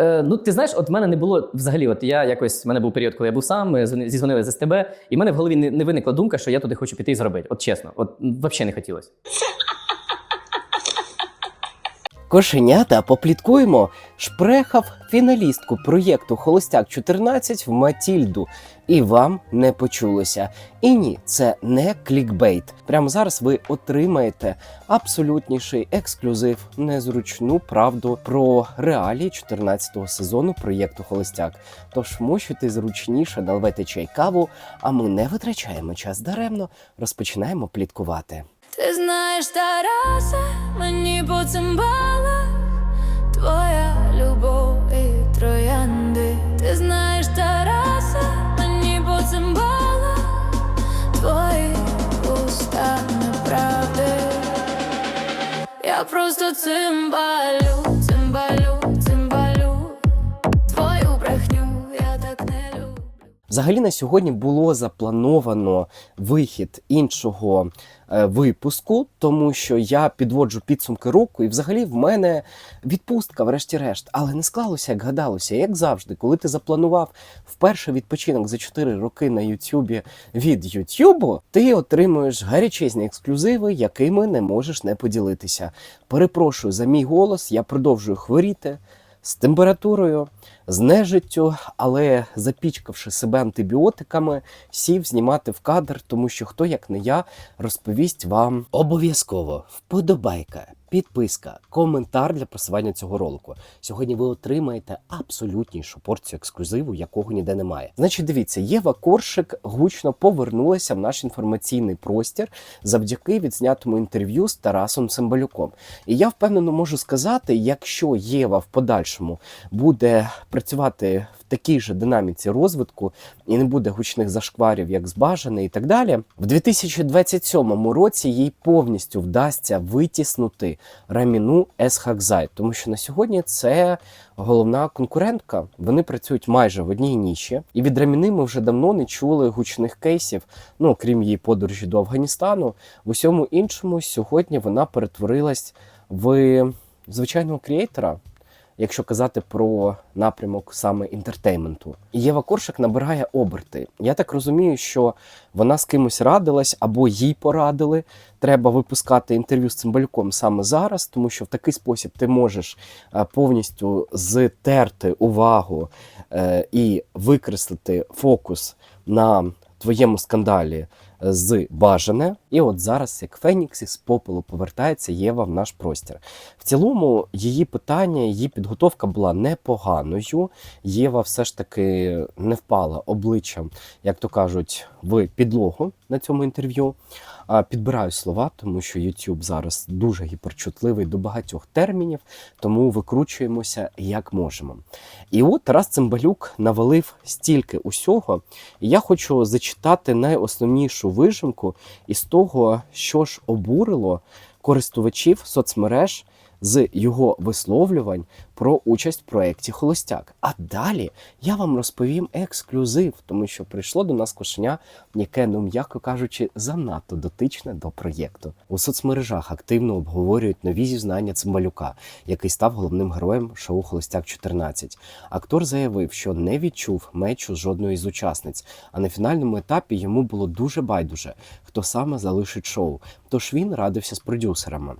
Е, ну, ти знаєш, от в мене не було взагалі. От я якось в мене був період, коли я був сам, ми зізвонили з СТБ, і в мене в голові не, не виникла думка, що я туди хочу піти і зробити. От чесно, от взагалі не хотілося. Кошенята попліткуємо. Шпрехав фіналістку проєкту Холостяк 14 в Матільду. І вам не почулося. І ні, це не клікбейт. Прямо зараз ви отримаєте абсолютніший ексклюзив, незручну правду про реалії 14-го сезону проєкту Холостяк. Тож мощуйте зручніше, наливайте чай каву, а ми не витрачаємо час даремно, розпочинаємо пліткувати. Ти знаєш, Тараса, мені по цимбалах Твоя любов і троянди. Ти знаєш, Тараса, мені по цимбалах Твої уста неправди. Я просто цимбалю, Взагалі на сьогодні було заплановано вихід іншого е, випуску, тому що я підводжу підсумки року, і взагалі в мене відпустка, врешті-решт. Але не склалося, як гадалося, як завжди, коли ти запланував вперше відпочинок за 4 роки на Ютубі від Ютубу, ти отримуєш гарячезні ексклюзиви, якими не можеш не поділитися. Перепрошую за мій голос, я продовжую хворіти з температурою, з нежиттю, але запічкавши себе антибіотиками, сів знімати в кадр, тому що хто як не я розповість вам обов'язково вподобайка. Підписка, коментар для просування цього ролику. Сьогодні ви отримаєте абсолютнішу порцію ексклюзиву, якого ніде немає. Значить, дивіться, Єва Коршик гучно повернулася в наш інформаційний простір завдяки відзнятому інтерв'ю з Тарасом Цимбалюком. І я впевнено можу сказати, якщо Єва в подальшому буде працювати такій же динаміці розвитку і не буде гучних зашкварів, як збажане, і так далі, в 2027 році їй повністю вдасться витіснути Раміну Есхакзай, тому що на сьогодні це головна конкурентка. Вони працюють майже в одній ніші, і від Раміни ми вже давно не чули гучних кейсів. Ну крім її подорожі до Афганістану. В усьому іншому сьогодні вона перетворилась в звичайного креатора. Якщо казати про напрямок саме інтертейменту, Єва Коршик набирає оберти. Я так розумію, що вона з кимось радилась або їй порадили. Треба випускати інтерв'ю з Цимбалюком саме зараз, тому що в такий спосіб ти можеш е, повністю зтерти увагу е, і викреслити фокус на твоєму скандалі з бажане. І от зараз, як Фенікс із попелу повертається Єва в наш простір. В цілому, її питання, її підготовка була непоганою. Єва все ж таки не впала обличчям, як то кажуть, в підлогу на цьому інтерв'ю. Підбираю слова, тому що YouTube зараз дуже гіперчутливий до багатьох термінів, тому викручуємося як можемо. І от Тарас Цимбалюк навалив стільки усього, і я хочу зачитати найосновнішу вижимку із того, що ж обурило користувачів соцмереж з його висловлювань про участь в проєкті Холостяк. А далі я вам розповім ексклюзив, тому що прийшло до нас кошеня, яке, ну м'яко кажучи, занадто дотичне до проєкту. У соцмережах активно обговорюють нові зізнання Цимбалюка, який став головним героєм шоу Холостяк 14. Актор заявив, що не відчув мечу жодної з учасниць, а на фінальному етапі йому було дуже байдуже, хто саме залишить шоу. Тож він радився з продюсерами.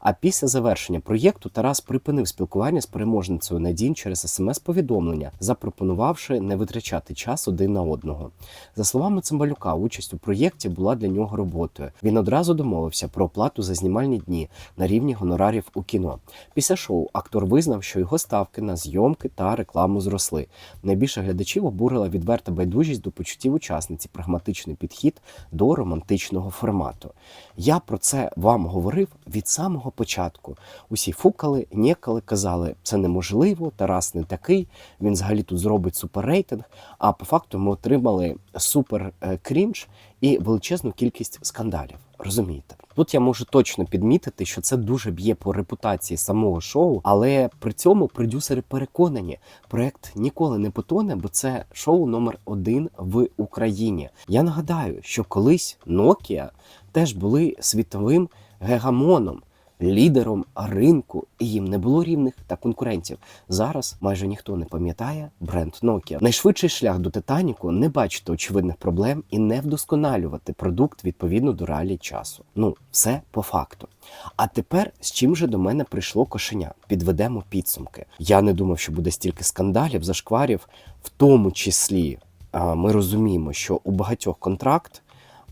А після завершення проєкту Тарас припинив спілкування з переможницею Надін через смс-повідомлення, запропонувавши не витрачати час один на одного. За словами Цимбалюка, участь у проєкті була для нього роботою. Він одразу домовився про оплату за знімальні дні на рівні гонорарів у кіно. Після шоу актор визнав, що його ставки на зйомки та рекламу зросли. Найбільше глядачів обурила відверта байдужість до почуттів учасниці, прагматичний підхід до романтичного формату. Я про це вам говорив від самого початку. Усі фукали, нєкали, казали, це неможливо, Тарас не такий, він взагалі тут зробить суперрейтинг. А по факту ми отримали супер е, крінж і величезну кількість скандалів. Розумієте? Тут я можу точно підмітити, що це дуже б'є по репутації самого шоу, але при цьому продюсери переконані, проект ніколи не потоне, бо це шоу номер один в Україні. Я нагадаю, що колись Nokia теж були світовим гегамоном. Лідером ринку, і їм не було рівних та конкурентів. Зараз майже ніхто не пам'ятає бренд Nokia. Найшвидший шлях до Титаніку не бачити очевидних проблем і не вдосконалювати продукт відповідно до реалій часу. Ну, все по факту. А тепер з чим же до мене прийшло кошеня? Підведемо підсумки. Я не думав, що буде стільки скандалів, зашкварів, в тому числі ми розуміємо, що у багатьох контракт,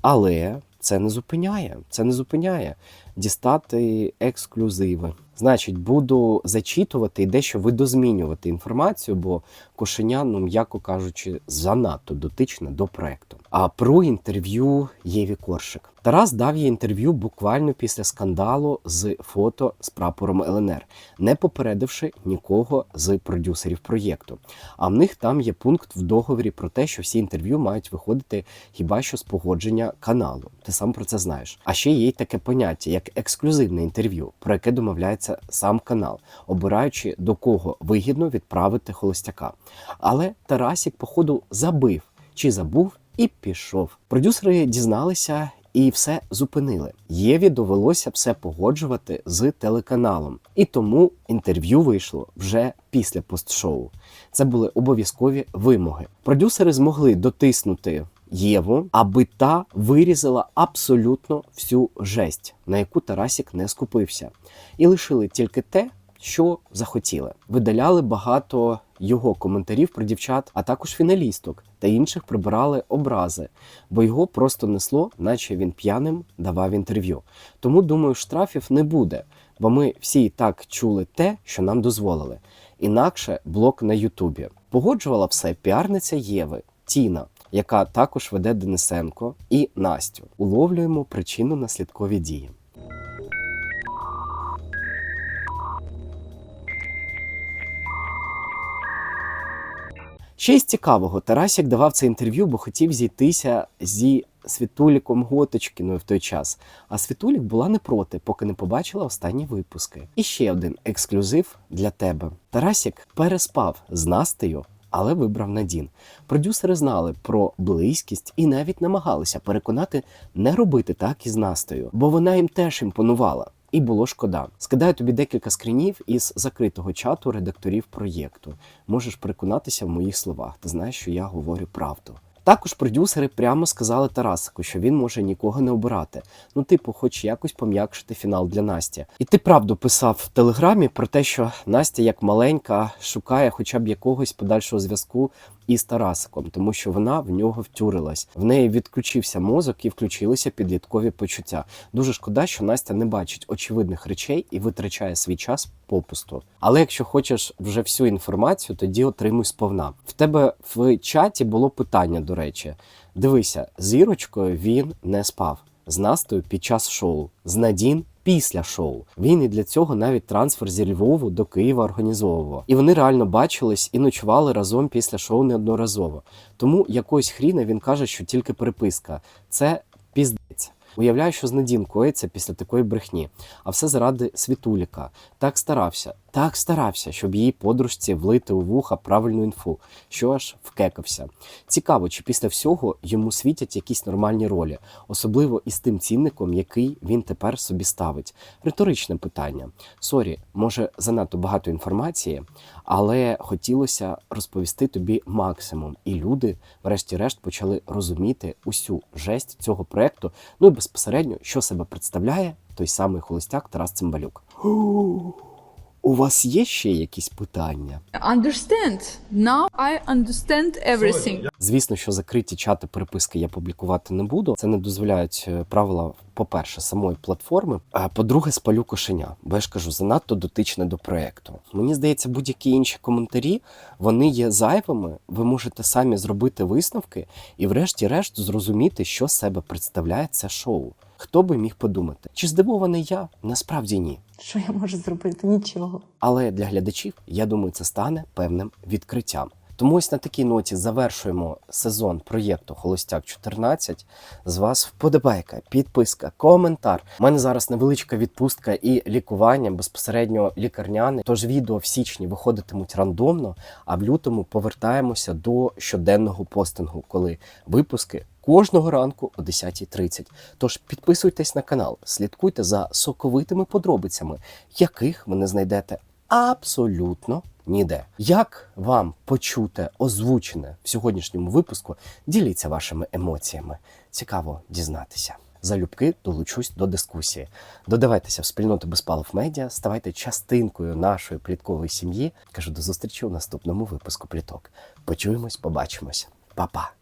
але це не зупиняє. Це не зупиняє дістати ексклюзиви. Значить, буду зачитувати і дещо видозмінювати інформацію, бо кошеня, ну м'яко кажучи, занадто дотичне до проекту. А про інтерв'ю Єві Коршик. Тарас дав їй інтерв'ю буквально після скандалу з фото з прапором ЛНР, не попередивши нікого з продюсерів проєкту. А в них там є пункт в договорі про те, що всі інтерв'ю мають виходити хіба що з погодження каналу. Ти сам про це знаєш. А ще є й таке поняття, як ексклюзивне інтерв'ю, про яке домовляється сам канал, обираючи до кого вигідно відправити холостяка. Але Тарасік, походу, забив чи забув і пішов. Продюсери дізналися. І все зупинили. Єві довелося все погоджувати з телеканалом, і тому інтерв'ю вийшло вже після постшоу. Це були обов'язкові вимоги. Продюсери змогли дотиснути Єву, аби та вирізала абсолютно всю жесть, на яку Тарасік не скупився, і лишили тільки те, що захотіли. Видаляли багато його коментарів про дівчат, а також фіналісток та інших прибирали образи, бо його просто несло, наче він п'яним давав інтерв'ю. Тому думаю, штрафів не буде, бо ми всі так чули те, що нам дозволили. Інакше блок на Ютубі погоджувала все піарниця Єви Тіна. Яка також веде Денисенко і Настю, уловлюємо причину наслідкові дії. Ще цікавого, Тарасік давав це інтерв'ю, бо хотів зійтися зі Світуліком Готочкіною в той час. А Світулік була не проти, поки не побачила останні випуски. І ще один ексклюзив для тебе. Тарасік переспав з Настею, але вибрав Надін. Продюсери знали про близькість і навіть намагалися переконати не робити так із Настею, бо вона їм теж імпонувала. І було шкода. Скидаю тобі декілька скрінів із закритого чату редакторів проєкту. Можеш переконатися в моїх словах. Ти знаєш, що я говорю правду. Також продюсери прямо сказали Тарасику, що він може нікого не обирати. Ну, типу, хоч якось пом'якшити фінал для Насті. І ти правду писав в телеграмі про те, що Настя, як маленька, шукає хоча б якогось подальшого зв'язку із Тарасиком, тому що вона в нього втюрилась. В неї відключився мозок і включилися підліткові почуття. Дуже шкода, що Настя не бачить очевидних речей і витрачає свій час попусту. Але якщо хочеш вже всю інформацію, тоді отримуй сповна. В тебе в чаті було питання, до речі. Дивися, з Ірочкою він не спав. З Настою під час шоу, з Надін після шоу. Він і для цього навіть трансфер зі Львову до Києва організовував. І вони реально бачились і ночували разом після шоу неодноразово. Тому якоїсь хріна він каже, що тільки переписка. Це піздець. Уявляю, що з Надін коїться після такої брехні. А все заради Світуліка. Так старався, так старався, щоб її подружці влити у вуха правильну інфу, що аж вкекався. Цікаво, чи після всього йому світять якісь нормальні ролі, особливо із тим цінником, який він тепер собі ставить. Риторичне питання. Сорі, може занадто багато інформації, але хотілося розповісти тобі максимум. І люди, врешті-решт, почали розуміти усю жесть цього проекту. Ну і безпосередньо, що себе представляє той самий холостяк Тарас Цимбалюк. У вас є ще якісь питання? Understand. Now I understand everything. Звісно, що закриті чати переписки я публікувати не буду. Це не дозволяють е, правила, по-перше, самої платформи. А по-друге, спалю кошеня, бо я ж кажу, занадто дотичне до проекту. Мені здається, будь-які інші коментарі вони є зайвими. Ви можете самі зробити висновки і, врешті-решт, зрозуміти, що себе представляє це шоу. Хто би міг подумати? Чи здивований я? Насправді ні. Що я можу зробити? Нічого. Але для глядачів, я думаю, це стане певним відкриттям. Тому ось на такій ноті завершуємо сезон проєкту Холостяк 14. З вас вподобайка, підписка, коментар. У мене зараз невеличка відпустка і лікування безпосередньо лікарняне. Тож відео в січні виходитимуть рандомно, а в лютому повертаємося до щоденного постингу, коли випуски кожного ранку о 10.30. Тож підписуйтесь на канал, слідкуйте за соковитими подробицями, яких ви не знайдете абсолютно ніде. Як вам почуте озвучене в сьогоднішньому випуску? Діліться вашими емоціями. Цікаво дізнатися. Залюбки долучусь до дискусії. Додавайтеся в спільноту Безпалов Медіа, ставайте частинкою нашої пліткової сім'ї. Кажу до зустрічі у наступному випуску пліток. Почуємось, побачимось. Па-па!